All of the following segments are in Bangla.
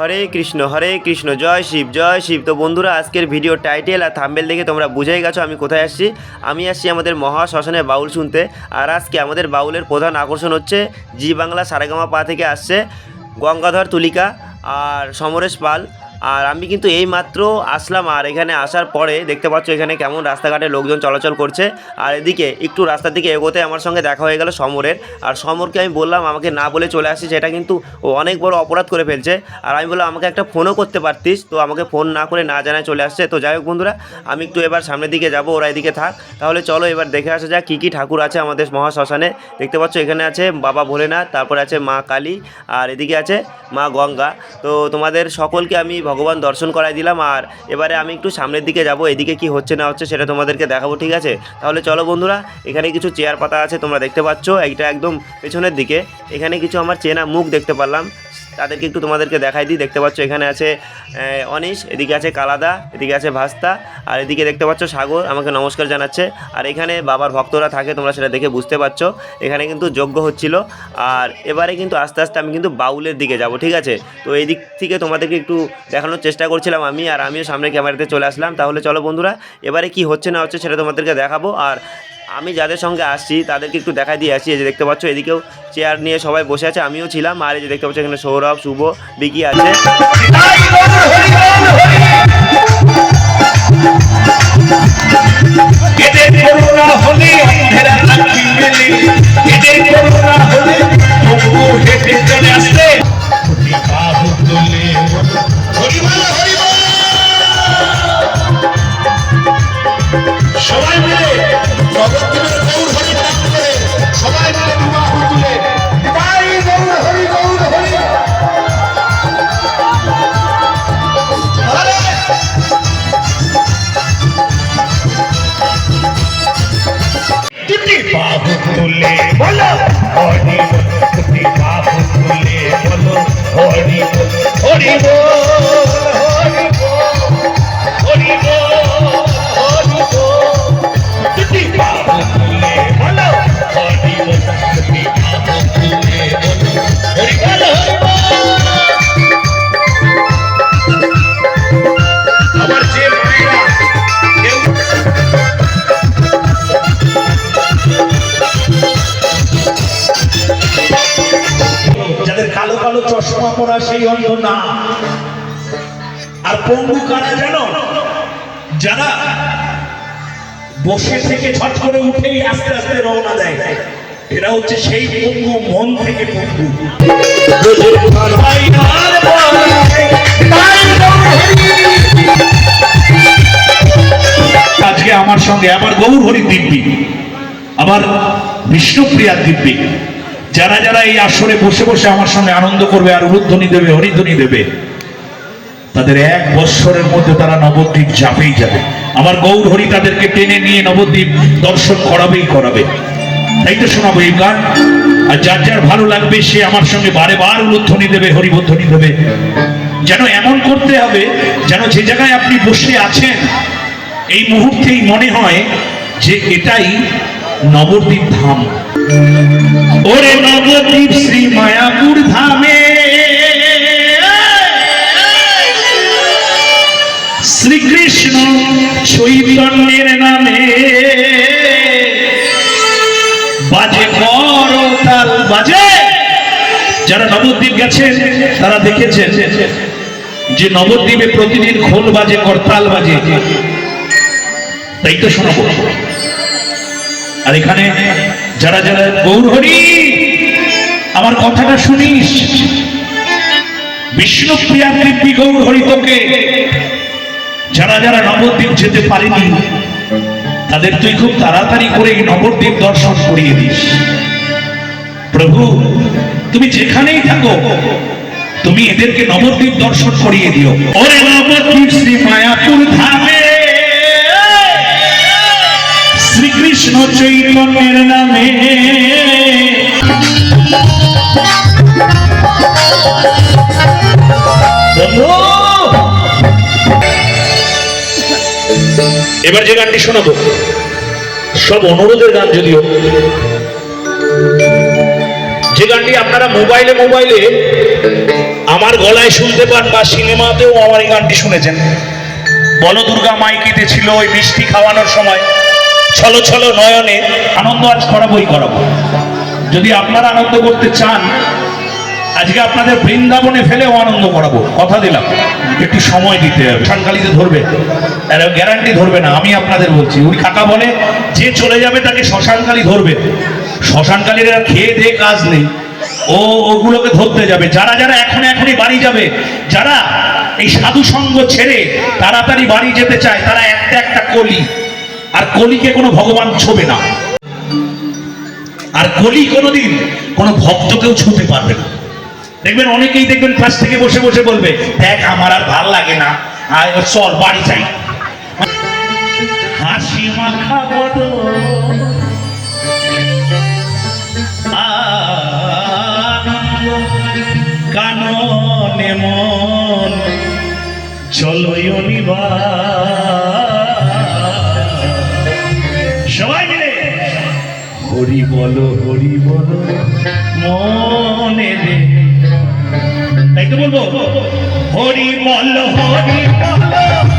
হরে কৃষ্ণ হরে কৃষ্ণ, জয় শিব জয় শিব। তো বন্ধুরা, আজকের ভিডিও টাইটেল আর থাম্বেল দেখে তোমরা বুঝেই গেছো আমি কোথায় আসছি। আমি আসছি আমাদের মহা শ্মশানে বাউল শুনতে আর আজকে আমাদের বাউলের প্রধান আকর্ষণ হচ্ছে জি বাংলা সারেগামা পা থেকে আসছে গঙ্গাধর তুলিকা আর সমরেশ পাল। আর আমি কিন্তু এই মাত্র আসলাম, আর এখানে আসার পরে দেখতে পাচ্ছ এখানে কেমন রাস্তাঘাটে লোকজন চলাচল করছে। আর এদিকে একটু রাস্তার দিকে এগোতে আমার সঙ্গে দেখা হয়ে গেল সমরের। আর সমরকে আমি বললাম, আমাকে না বলে চলে আসছি সেটা কিন্তু অনেক বড় অপরাধ করে ফেলছে। আর আমি বললাম, আমাকে একটা ফোনও করতে পারতিস, তো আমাকে ফোন না করে না জানায় চলে আসছে। তো যাই হোক বন্ধুরা, আমি একটু এবার সামনের দিকে যাব, ওরা এদিকে থাক। তাহলে চলো এবার দেখে আসা যাক কী কী ঠাকুর আছে আমাদের মহাশ্মশানে। দেখতে পাচ্ছ এখানে আছে বাবা ভোলেনাথ, তারপরে আছে মা কালী, আর এদিকে আছে মা গঙ্গা। তো তোমাদের সকলকে আমি ভগবান দর্শন করাই দিলাম আর এবারে আমি একটু সামনের দিকে যাব, এদিকে কি হচ্ছে না হচ্ছে সেটা তোমাদেরকে দেখাবো, ঠিক আছে? তাহলে চলো বন্ধুরা, এখানে কিছু চেয়ার পাতা আছে, তোমরা দেখতে পাচ্ছ, এইটা একদম পেছনের দিকে। এখানে কিছু আমার চেনা মুখ দেখতে পারলাম। তাদেরকে একটু তোমাদেরকে দেখাই দিই। দেখতে পাচ্ছ এখানে আছে অনিশ, এদিকে আছে কালাদা, এদিকে আছে ভাস্তা, আর এদিকে দেখতে পাচ্ছ সাগর, আমাকে নমস্কার জানাচ্ছে। আর এখানে বাবার ভক্তরা থাকে, তোমরা সেটা দেখে বুঝতে পারছ। এখানে কিন্তু যজ্ঞ হচ্ছিল। আর এবারে কিন্তু আস্তে আস্তে আমি কিন্তু বাউলের দিকে যাব, ঠিক আছে? তো এই দিক থেকে তোমাদেরকে একটু দেখানোর চেষ্টা করছিলাম আমি, আর আমিও সামনে ক্যামেরাতে চলে আসলাম। তাহলে চলো বন্ধুরা, এবারে কি হচ্ছে না হচ্ছে সেটা তোমাদেরকে দেখাবো। আর আমি যাদের সঙ্গে আসছি, তাদেরকে একটু দেখা দিয়ে আসছি। এই যে দেখতে পাচ্ছ, এদিকেও চেয়ার নিয়ে সবাই বসে আছে, আমিও ছিলাম। আর এই যে দেখতে পাচ্ছ, এখানে সৌরভ, শুভ, বিকি আছে। হরি হরি পরা সেই অন্ধ না। আর পঙ্গু কারা জানো? যারা বসে থেকে ছট করে উঠেই আস্তে আস্তে রওনা দেয়। এরা হচ্ছে সেই পঙ্গু, মন থেকে পঙ্গু। আজকে আমার সঙ্গে আবার গৌর হরি দিব্যি আমার বিষ্ণুপ্রিয়া দিব্যি। যারা যারা এই আসরে বসে বসে আমার সঙ্গে আনন্দ করবে আর উলুধ্বনি দেবে, হরিধ্বনি দেবে, তাদের এক বৎসরের মধ্যে তারা নবদ্বীপ যাবেই যাবে। আমার গৌর হরি তাদেরকে টেনে নিয়ে নবদ্বীপ দর্শন করাবেই করাবে। তাই তো শোনাবো এই গান। আর যার যার ভালো লাগবে, সে আমার সঙ্গে বারে বার উলুধ্বনি দেবে, হরিবধ্বনি দেবে। যেন এমন করতে হবে, যেন যে জায়গায় আপনি বসে আছেন, এই মুহূর্তেই মনে হয় যে এটাই নবদ্বীপ ধাম। ওরে নবদ্বীপ শ্রী মায়াপুর ধামে। শ্রীকৃষ্ণ চৈতন্যের নামে। বাজে করতাল বাজে। যারা নবদ্বীপ গেছেন, তারা দেখেছেন যে নবদ্বীপে প্রতিদিন খোল বাজে, করতাল বাজে। তাই তো শোনাবো। আর এখানে যারা যারা গৌর হরি, আমার কথাটা শুনিস। বিষ্ণুপ্রিয়া দিব্যি গৌর হরি তোকে। যারা যারা নবদ্বীপ যেতে পারেনি, তাদের তুই খুব তাড়াতাড়ি করে এই নবদ্বীপ দর্শন করিয়ে দিস। প্রভু, তুমি যেখানেই থাকো, তুমি এদেরকে নবদ্বীপ দর্শন করিয়ে দিও। ওরে নবদ্বীপ শ্রী মায়াপুর ধামে। শ্রীকৃষ্ণ চৈতন্যের নামে। এবার যে গানটি শোনাবো, সব অনুরোধের গান যদিও, যে গানটি আপনারা মোবাইলে মোবাইলে আমার গলায় শুনতে পান বা সিনেমাতেও আমার এই গানটি শুনেছেন। বল দুর্গা মাইকিতে ছিল ওই মিষ্টি খাওয়ানোর সময়। ছলো ছলো নয়নে আনন্দ আজ করাবোই করাবো। যদি আপনারা আনন্দ করতে চান, আজকে আপনাদের বৃন্দাবনে ফেলেও আনন্দ করাবো। কথা দিলাম। একটু সময় দিতে হবে। শ্মশানকালীতে ধরবে। গ্যারান্টি ধরবে না। আমি আপনাদের বলছি। উনি কাকা বলে, যে চলে যাবে তাকে শ্মশানকালী ধরবে। শ্মশানকালীর খেয়ে দিয়ে কাজ নেই। ও ওগুলোকে ধরতে যাবে। যারা যারা এখন এখনই বাড়ি যাবে, যারা এই সাধু সঙ্গ ছেড়ে তাড়াতাড়ি বাড়ি যেতে চায়, তারা একটা একটা কলি। আর কলিকে কোনো ভগবান ছোবে না। আর কলি কোনোদিন কোনো ভক্তকেও ছুতে পারবে না। দেখবেন অনেকেই দেখবেন পাশ থেকে বসে বসে বলবে, দেখ, আমার আর ভালো লাগে না। আর চল, বাড়ি যাই। হাসি মাখা কাননে মন চলয়নি সবাই মিলে। হরি বলো হরি বলো। মনে রে। তাই তো বলব হরি বল হরি বল।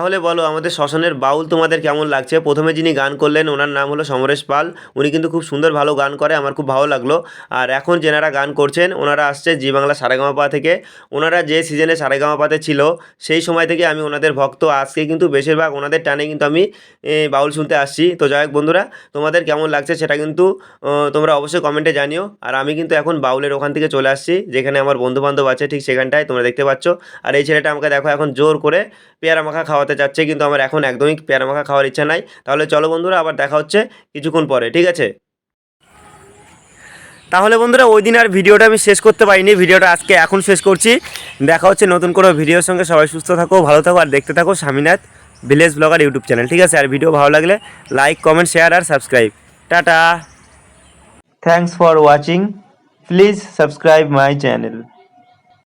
তাহলে বলো, আমাদের শ্মশানের বাউল তোমাদের কেমন লাগছে? প্রথমে যিনি গান করলেন, ওনার নাম হলো সমরেশ পাল। উনি কিন্তু খুব সুন্দর ভালো গান করে, আমার খুব ভালো লাগল। আর এখন যেনারা গান করছেন, ওনারা আসছে জি বাংলা সারেগামাপা থেকে। ওনারা যে সিজনে সারেগামাপাতে ছিল, সেই সময় থেকে আমি ওনাদের ভক্ত। আজকে কিন্তু বেশিরভাগ ওনাদের টানে কিন্তু আমি বাউল শুনতে আসছি। তো যাই হোক বন্ধুরা, তোমাদের কেমন লাগছে সেটা কিন্তু তোমরা অবশ্যই কমেন্টে জানিও। আর আমি কিন্তু এখন বাউলের ওখান থেকে চলে আসছি, যেখানে আমার বন্ধু বান্ধব আছে, ঠিক সেখানটায় তোমরা দেখতে পাচ্ছ। আর এই ছেলেটা আমাকে দেখো এখন জোর করে পেয়ারা মাখা খাওয়াতে চাচ্ছে, কিন্তু আমার এখন একদমই পেয়ারা মাখা খাওয়ার ইচ্ছা নাই। তাহলে চলো বন্ধুরা, আবার দেখা হচ্ছে কিছুক্ষণ পরে, ঠিক আছে? তাহলে বন্ধুরা, ওই দিন আর ভিডিওটা আমি শেষ করতে পারিনি, ভিডিওটা আজকে এখন শেষ করছি। দেখা হচ্ছে নতুন কোনো ভিডিওর সঙ্গে, সবাই সুস্থ থাকো, ভালো থাকো, আর দেখতে থাকো Swaminath village blogger YouTube channel, ঠিক আছে? আর ভিডিও ভালো লাগলে like, comment, share R subscribe. Tata! Thanks for watching please subscribe my channel